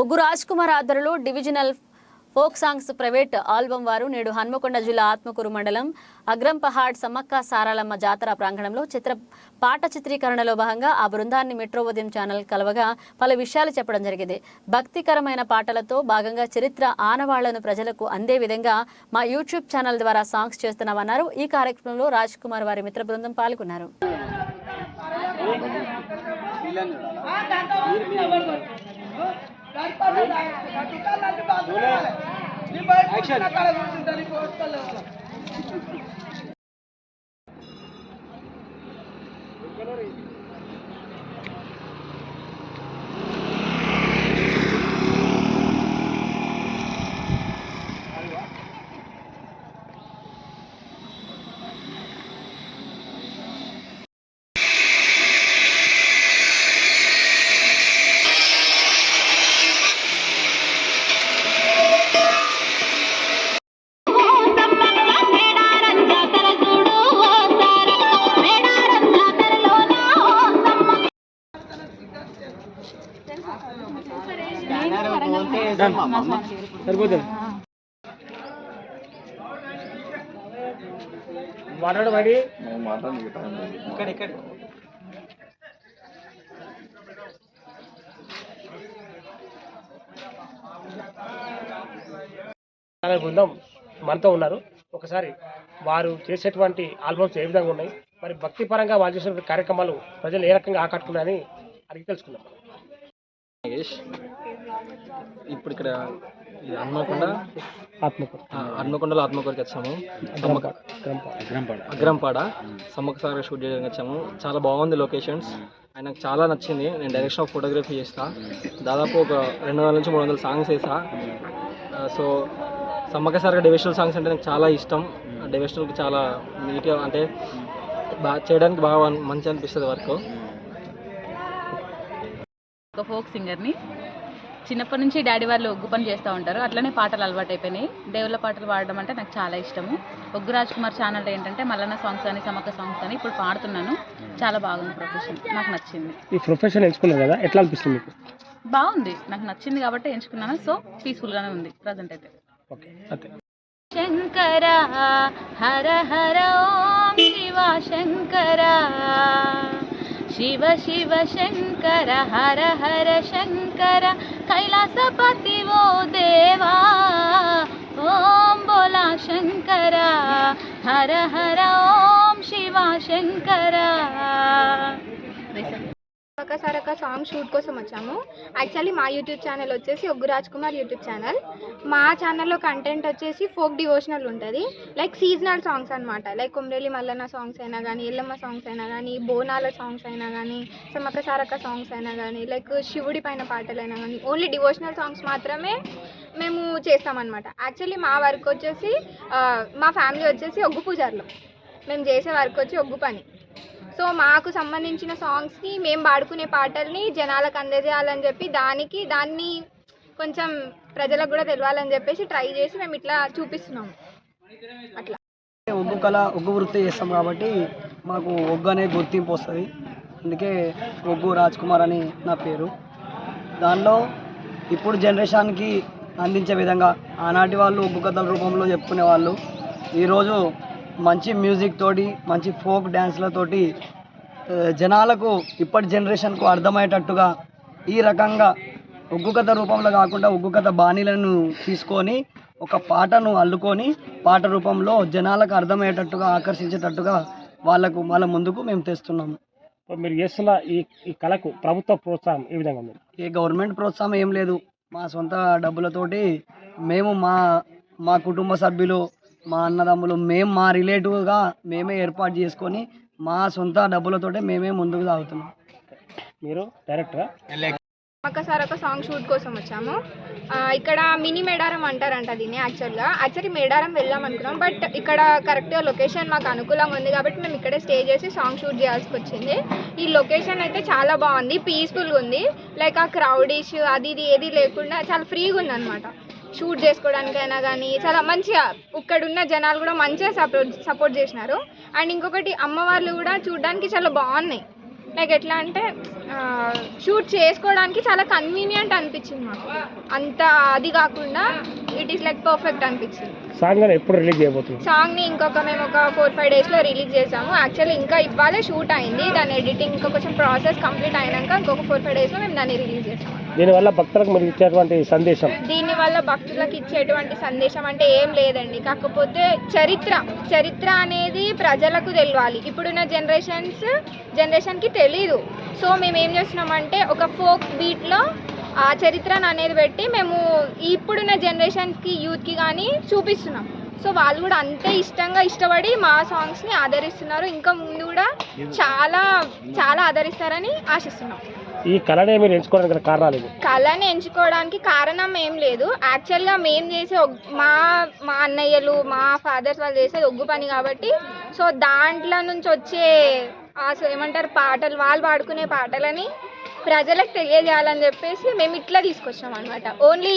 ఒగ్గు రాజ్ కుమార్ ఆధ్వర్యంలో divisional folk songs private album వారు నేడు హన్మకొండ జిల్లా ఆత్మకూరు మండలం అగ్రంపహాడ్ సమ్మక్క సారాలమ్మ జాతర ప్రాంగణంలో చిత్ర పాట చిత్రీకరణలో భాగంగా ఆ బృందాన్ని మెట్రో ఉదయం ఛానల్ కలవగా పలు విషయాలు చెప్పడం జరిగింది. భక్తికరమైన పాటలతో భాగంగా చరిత్ర ఆనవాళ్ళను ప్రజలకు అందే విధంగా మా యూట్యూబ్ ఛానల్ ద్వారా సాంగ్స్ చేస్తున్నామన్నారు. ఈ కార్యక్రమంలో రాజ్ కుమార్ వారి మిత్ర బృందం పాల్గొన్నారు. యాక్షన్ సరిపోతుంది. మాట్లాడు మరి. ఇక్కడ ఇక్కడ. బృందం మనతో ఉన్నారు. ఒకసారి వారు చేసేటువంటి ఆల్బమ్స్ ఏ విధంగా ఉన్నాయి? మరి భక్తి పరంగా వాళ్ళు చేసినటువంటి కార్యక్రమాలు ప్రజలు ఏ రకంగా ఆకట్టుకున్నాయని అడిగి తెలుసుకుందాం. నాగేష్ ఇప్పుడు ఇక్కడ హన్మకొండ? ఆత్మకూరు హన్మకొండలో ఆత్మకూరుకి వచ్చాము. సమ్మక్క అగ్రంపాడ. సమ్మక్క సాగర్ షూట్ చేయడానికి వచ్చాము. చాలా బాగుంది లొకేషన్స్. ఆయన నాకు చాలా నచ్చింది. నేను డైరెక్షన్ ఆఫ్ ఫోటోగ్రఫీ చేస్తా. దాదాపు ఒక రెండు వందల నుంచి మూడు వందల సాంగ్స్ వేసా so Sammakka Sagar divisional songs అంటే నాకు చాలా ఇష్టం. డివిజనల్కి చాలా నీట్గా అంటే బాగా చేయడానికి బాగా మంచి అనిపిస్తుంది వర్క్. ఒక ఫోక్ సింగర్ని. చిన్నప్పటి నుంచి డాడీ వాళ్ళు ఒగ్గు పని చేస్తూ ఉంటారు. అట్లనే పాటలు అలవాటు అయిపోయినాయి. దేవుళ్ళ పాటలు పాడడం అంటే నాకు చాలా ఇష్టము. ఒగ్గు రాజ్ కుమార్ ఛానల్ ఏంటంటే మల్లన్న సాంగ్స్ అని సమక్క సాంగ్స్ అని ఇప్పుడు పాడుతున్నాను. చాలా బాగుంది ప్రొఫెషన్ నాకు నచ్చింది. ఈ ప్రొఫెషన్ ఎంచుకున్నారు కదా ఎట్లా అనిపిస్తుంది మీకు? బాగుంది. నాకు నచ్చింది కాబట్టి ఎంచుకున్నాను. సో పీస్ఫుల్గానే ఉంది. ప్రజెంట్ అయితే. శంకర హర హర ఓం శివ శంకర. శివ శివ శంకర హర హర कैलासपति वो देवा। ॐ बोलाशङ्करा हर हर ॐ शिवा शङ्कर శంకర ఒకసారి సాంగ్ షూట్ కోసం వచ్చాము. యాక్చువల్లీ మా యూట్యూబ్ ఛానల్ వచ్చేసి ఒగ్గు రాజ్ కుమార్ యూట్యూబ్ ఛానల్ మా ఛానల్లో కంటెంట్ వచ్చేసి ఫోక్ డివోషనల్ ఉంటుంది. లైక్ సీజనల్ సాంగ్స్ అనమాట లైక్ కొమ్రేలి మల్లన్న సాంగ్స్ అయినా కానీ ఎల్లమ్మ సాంగ్స్ అయినా కానీ బోనాల సాంగ్స్ అయినా కానీ సమ్మక్క సారక్క సాంగ్స్ అయినా కానీ లైక్ శివుడి పైన పాటలైనా కానీ ఓన్లీ డివోషనల్ సాంగ్స్ మాత్రమే మేము చేస్తామన్నమాట. యాక్చువల్లీ మా వర్క్ వచ్చేసి మా ఫ్యామిలీ వచ్చేసి ఒగ్గు పూజార్లు. మేము చేసే వర్క్ వచ్చి ఒగ్గు పని. సో మాకు సంబంధించిన సాంగ్స్ని మేము పాడుకునే పాటల్ని జనాలకు అందజేయాలని చెప్పి దానికి దాన్ని కొంచెం ప్రజలకు కూడా తెలియాలని చెప్పేసి ట్రై చేసి మేము ఇట్లా చూపిస్తున్నాము. అట్లా. ఒగ్గు కళ ఒగ్గు వృత్తి చేస్తాం కాబట్టి మాకు ఒగ్గు అనే గుర్తింపు వస్తుంది. అందుకే ఒగ్గు రాజ్ కుమార్ అని నా పేరు. దానిలో ఇప్పుడు జనరేషన్కి అందించే విధంగా ఆనాటి వాళ్ళు ఒగ్గు కథల రూపంలో చెప్పుకునే వాళ్ళు ఈరోజు మంచి మ్యూజిక్ తోటి మంచి ఫోక్ డ్యాన్స్లతోటి జనాలకు ఇప్పటి జనరేషన్కు అర్థమయ్యేటట్టుగా ఈ రకంగా ఒగ్గు కథ రూపంలో కాకుండా ఒగ్గు కథ బాణీలను తీసుకొని ఒక పాటను అల్లుకొని పాట రూపంలో జనాలకు అర్థమయ్యేటట్టుగా ఆకర్షించేటట్టుగా వాళ్ళకు వాళ్ళ ముందుకు మేము తెస్తున్నాము మీరు చేస్తున్న ఈ ఈ కళకు ప్రభుత్వ ప్రోత్సాహం ఏ విధంగా ఉంది? ఏ గవర్నమెంట్ ప్రోత్సాహం ఏం లేదు. మా సొంత డబ్బులతోటి మేము మా మా కుటుంబ సభ్యులు మా అన్నదమ్ములు మేము మా రిలేటివ్గా మేమే ఏర్పాటు చేసుకొని మా సొంత డబ్బులతోటే మేమే ముందుకు సాగుతున్నాం. మీరు డైరెక్టరా? ఒక్కసారి ఒక సాంగ్ షూట్ కోసం వచ్చాము. ఇక్కడ మినీ మేడారం అంటారంట దీన్ని యాక్చువల్గా. యాక్చువల్లీ మేడారం వెళ్దాం అనుకున్నాం బట్ ఇక్కడ కరెక్ట్గా లొకేషన్ మాకు అనుకూలంగా ఉంది కాబట్టి మేము ఇక్కడే స్టే చేసి సాంగ్ షూట్ చేయాల్సి వచ్చింది. ఈ లొకేషన్ అయితే చాలా బాగుంది పీస్ఫుల్గా ఉంది. లైక్ ఆ క్రౌడిష్ అది ఇది ఏది లేకుండా చాలా ఫ్రీగా ఉంది అనమాట షూట్ చేసుకోవడానికైనా కానీ చాలా మంచిగా ఇక్కడ ఉన్న జనాలు కూడా మంచిగా సపోర్ట్ సపోర్ట్ చేసినారు. అండ్ ఇంకొకటి అమ్మవార్లు కూడా చూడడానికి చాలా బాగున్నాయి. లైక్ ఎట్లా అంటే షూట్ చేసుకోవడానికి చాలా కన్వీనియంట్ అనిపించింది మాకు. అంత అది కాకుండా ఇట్ ఈస్ లైక్ పర్ఫెక్ట్ అనిపించింది. సాంగ్ ఎప్పుడు రిలీజ్ చేయబోతుంది సాంగ్ని ఇంకొక మేము ఒక ఫోర్ ఫైవ్ డేస్లో రిలీజ్ చేసాము. యాక్చువల్లీ ఇంకా ఇవ్వాలే షూట్ అయింది. దాని ఎడిటింగ్ ఇంకా కొంచెం ప్రాసెస్ కంప్లీట్ అయినాక ఇంకొక ఫోర్ ఫైవ్ డేస్లో మేము దాన్ని రిలీజ్ చేసాము. దీనివల్ల భక్తులకు మీరు ఇచ్చేటువంటి సందేశం? దీనివల్ల భక్తులకు ఇచ్చేటువంటి సందేశం అంటే ఏం లేదండి. కాకపోతే చరిత్ర చరిత్ర అనేది ప్రజలకు తెలియాలి ఇప్పుడున్న జనరేషన్స్ జనరేషన్కి తెలీదు. సో మేము ఏం చేస్తున్నామంటే ఒక ఫోక్ బీట్లో ఆ చరిత్రను అనేది పెట్టి మేము ఇప్పుడున్న జనరేషన్స్కి యూత్కి కానీ చూపిస్తున్నాం. సో వాళ్ళు కూడా అంతే ఇష్టంగా ఇష్టపడి మా సాంగ్స్ని ఆదరిస్తున్నారు. ఇంకా ముందు కూడా చాలా చాలా ఆదరిస్తారని ఆశిస్తున్నాం. ఈ కళనే మీరు ఎంచుకోవడానికి గల కారణాలు ఏమి కళని ఎంచుకోవడానికి కారణం ఏం లేదు. యాక్చువల్గా మేము చేసే ఒగ్- మా మా అన్నయ్యలు మా ఫాదర్స్ వాళ్ళు చేసేది ఒగ్గు పని కాబట్టి సో దాంట్లో నుంచి వచ్చే ఆ సో ఏమంటారు పాటలు వాళ్ళు పాడుకునే పాటలని ప్రజలకు తెలియజేయాలని చెప్పేసి మేము ఇట్లా తీసుకొచ్చాం అనమాట ఓన్లీ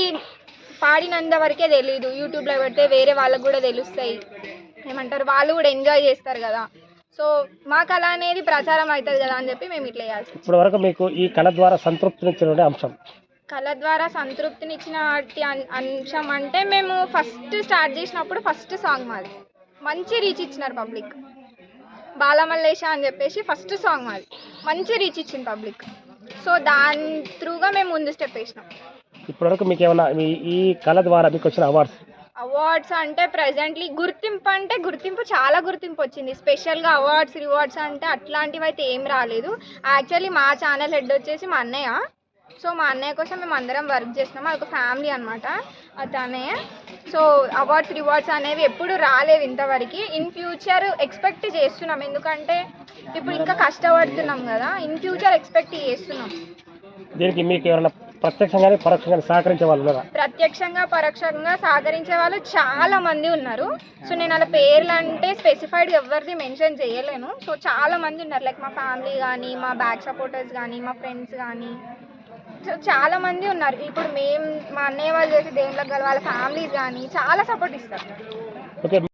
పాడినంత వరకే తెలియదు యూట్యూబ్లో పెడితే వేరే వాళ్ళకు కూడా తెలుస్తాయి. ఏమంటారు వాళ్ళు కూడా ఎంజాయ్ చేస్తారు కదా. సో మా కళ అనేది ప్రచారం అవుతుంది కదా అని చెప్పి మేము ఇట్లా చేయాల్సి ఇప్పటి వరకు మీకు ఈ కళ ద్వారా సంతృప్తినిచ్చినటువంటి అంశం? కళ ద్వారా సంతృప్తినిచ్చిన అన్- అంశం అంటే మేము ఫస్ట్ స్టార్ట్ చేసినప్పుడు ఫస్ట్ సాంగ్ మాది. మంచి రీచ్ ఇచ్చినారు పబ్లిక్. బాలమల్లేశ అని చెప్పేసి ఫస్ట్ సాంగ్ మాది. మంచి రీచ్ ఇచ్చింది పబ్లిక్. సో దాని త్రూగా మేము ముందు స్టెప్ వేసినాం. ఇప్పటి వరకు మీకు ఏమైనా ఈ కళ ద్వారా మీకు వచ్చిన అవార్డ్స్? అవార్డ్స్ అంటే ప్రజెంట్లీ గుర్తింపు అంటే గుర్తింపు చాలా గుర్తింపు వచ్చింది. స్పెషల్గా అవార్డ్స్ రివార్డ్స్ అంటే అట్లాంటివి అయితే ఏం రాలేదు. యాక్చువల్లీ మా ఛానల్ హెడ్ వచ్చేసి మా అన్నయ్య. సో మా అన్నయ్య కోసం మేము అందరం వర్క్ చేస్తున్నాం. అది ఒక ఫ్యామిలీ అనమాట అతనే సో అవార్డ్స్ రివార్డ్స్ అనేవి ఎప్పుడు రాలేవు ఇంతవరకు. ఇన్ ఫ్యూచర్ ఎక్స్పెక్ట్ చేస్తున్నాం. ఎందుకంటే ఇప్పుడు ఇంకా కష్టపడుతున్నాం కదా. ఇన్ ఫ్యూచర్ ఎక్స్పెక్ట్ చేస్తున్నాం. దీనికి మీకు ఎవరైనా ప్రత్యక్షంగానే సహకరించే వాళ్ళు ఉన్నారా? ప్రత్యక్షంగా పరోక్షంగా సహకరించే వాళ్ళు చాలా మంది ఉన్నారు. సో నేను అలా పేర్లు అంటే స్పెసిఫైడ్ ఎవరిది మెన్షన్ చేయలేను. సో చాలా మంది ఉన్నారు. లైక్ మా ఫ్యామిలీ కానీ మా బ్యాక్ సపోర్టర్స్ కానీ మా ఫ్రెండ్స్ కానీ సో చాలా మంది ఉన్నారు. ఇప్పుడు మేము మా అన్నయ్య వాళ్ళు చేసే దేవుళ్ళకి గల వాళ్ళ ఫ్యామిలీస్ కానీ చాలా సపోర్ట్ ఇస్తారు. ఓకే